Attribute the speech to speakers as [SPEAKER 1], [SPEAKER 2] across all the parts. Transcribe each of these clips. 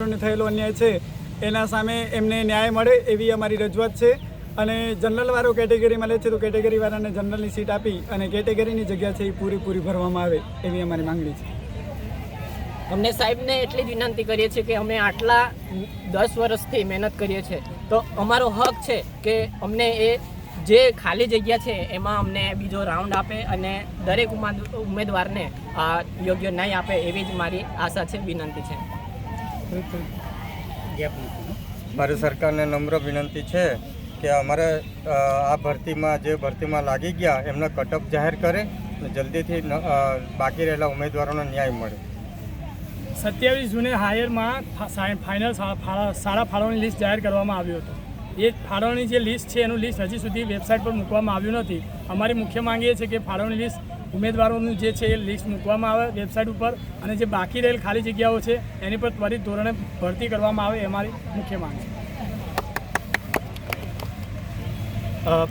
[SPEAKER 1] થયેલો અન્યાય છે, એના સામે એમને ન્યાય મળે એવી અમારી રજૂઆત છે. અને જનરલવાળો કેટેગરીમાં લે છે, તો કેટેગરીવાળાને જનરલની સીટ આપી અને કેટેગરીની જગ્યા છે એ પૂરેપૂરી ભરવામાં આવે એવી અમારી માંગણી છે.
[SPEAKER 2] અમને સાહેબને એટલી જ વિનંતી કરીએ છીએ કે અમે આટલા દસ વર્ષથી મહેનત કરીએ છીએ. તો અમારો હક છે કે અમને એ જે ખાલી જગ્યા છે, એમાં અમને બીજો રાઉન્ડ આપે અને દરેક ઉમેદવારને યોગ્ય ન્યાય આપે એવી જ મારી આશા છે, વિનંતી છે.
[SPEAKER 3] મારી સરકારને નમ્ર વિનંતી છે કે અમારે આ ભરતીમાં, જે ભરતીમાં લાગી ગયા, એમને કટઅપ જાહેર કરે અને જલ્દીથી બાકી રહેલા ઉમેદવારોને ન્યાય મળે.
[SPEAKER 4] સત્યાવીસ જૂને હાયરમાં ફાઇનલ સારા ફાળવણી લિસ્ટ જાહેર કરવામાં આવ્યું હતું. એ ફાળવણી જે લિસ્ટ છે, એનું લિસ્ટ હજી સુધી વેબસાઇટ પર મૂકવામાં આવ્યું નથી. અમારી મુખ્ય માંગ એ છે કે ફાળવણી લિસ્ટ ઉમેદવારોનું જે છે એ લિસ્ટ મૂકવામાં આવે વેબસાઇટ ઉપર અને જે બાકી રહેલ ખાલી જગ્યાઓ છે એની પર ત્વરિત ધોરણે ભરતી કરવામાં આવે એ અમારી મુખ્ય માંગ છે.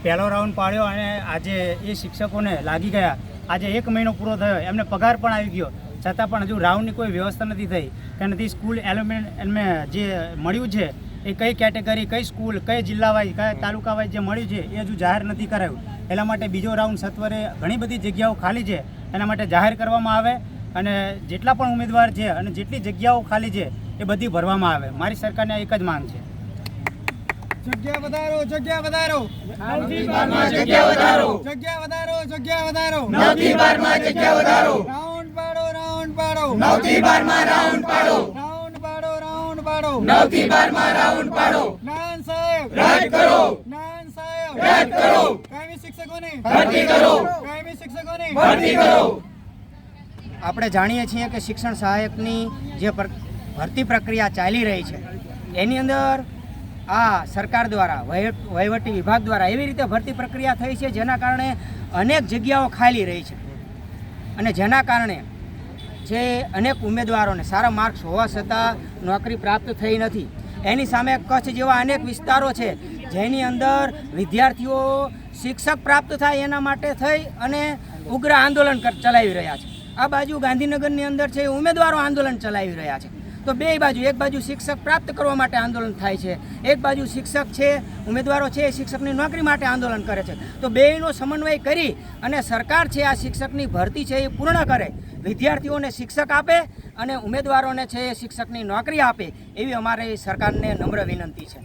[SPEAKER 5] પહેલો રાઉન્ડ પાડ્યો અને આજે એ શિક્ષકોને લાગી ગયા. આજે એક મહિનો પૂરો થયો, એમને પગાર પણ આવી ગયો. છતાં પણ હજુ રાઉન્ડની કોઈ વ્યવસ્થા નથી થઈ. કે નથી સ્કૂલ એલોમેન્ટ એમને જે મળ્યું છે એ કઈ કેટેગરી કઈ સ્કૂલ કઈ જિલ્લા વાઇઝ કયા તાલુકા વાઇઝ જે મળ્યું છે એ હજુ જાહેર નથી કરાયું. એના માટે બીજો રાઉન્ડ સત્વરે ઘણી બધી જગ્યાઓ ખાલી છે. એના માટે જાહેર કરવામાં આવે અને જેટલા પણ ઉમેદવાર છે અને જેટલી જગ્યાઓ ખાલી છે એ બધી ભરવામાં આવે. મારી સરકારને આ એક જ માંગ છે.
[SPEAKER 1] જગ્યા વધારો જગ્યા વધારો.
[SPEAKER 4] જગ્યા વધારો.
[SPEAKER 1] જગ્યા વધારો જગ્યા વધારો.
[SPEAKER 4] નવથી બારમાં જગ્યા વધારો.
[SPEAKER 1] રાઉન્ડ પાડો રાઉન્ડ પાડો.
[SPEAKER 4] નવથી બારમાં રાઉન્ડ પાડો.
[SPEAKER 1] પાડો.
[SPEAKER 4] નવથી બારમાં રાઉન્ડ પાડો.
[SPEAKER 1] નાન સાહેબ.
[SPEAKER 4] રદ કરો.
[SPEAKER 1] નાન સાહેબ.
[SPEAKER 4] રદ કરો.
[SPEAKER 1] કાયમી શિક્ષકોને.
[SPEAKER 4] ભરતી કરો.
[SPEAKER 1] કાયમી શિક્ષકોને.
[SPEAKER 4] ભરતી કરો.
[SPEAKER 5] આપણે જાણીએ છીએ કે શિક્ષણ સહાયકની જે ભરતી પ્રક્રિયા ચાલી રહી છે એની અંદર આ સરકાર દ્વારા વહીવટી વિભાગ દ્વારા એવી રીતે ભરતી પ્રક્રિયા થઈ છે જેના કારણે અનેક જગ્યાઓ ખાલી રહી છે. અને જેના કારણે જે અનેક ઉમેદવારોને સારા માર્ક્સ હોવા છતાં નોકરી પ્રાપ્ત થઈ નથી. એની સામે કચ્છ જેવા અનેક વિસ્તારો છે, જેની અંદર વિદ્યાર્થીઓ શિક્ષક પ્રાપ્ત થાય એના માટે થઈ અને ઉગ્ર આંદોલન ચલાવી રહ્યા છે. આ બાજુ ગાંધીનગરની અંદર છે ઉમેદવારો આંદોલન ચલાવી રહ્યા છે. તો બે બાજુ, એક બાજુ શિક્ષક પ્રાપ્ત કરવા માટે આંદોલન થાય છે. એક બાજુ શિક્ષક છે, ઉમેદવારો છે એ શિક્ષકની નોકરી માટે આંદોલન કરે છે. તો બેયનો સમન્વય કરી અને સરકાર છે આ શિક્ષકની ભરતી છે એ પૂર્ણ કરે. વિદ્યાર્થીઓને શિક્ષક આપે અને ઉમેદવારોને છે એ શિક્ષકની નોકરી આપે, એવી અમારી સરકારને નમ્ર વિનંતી છે.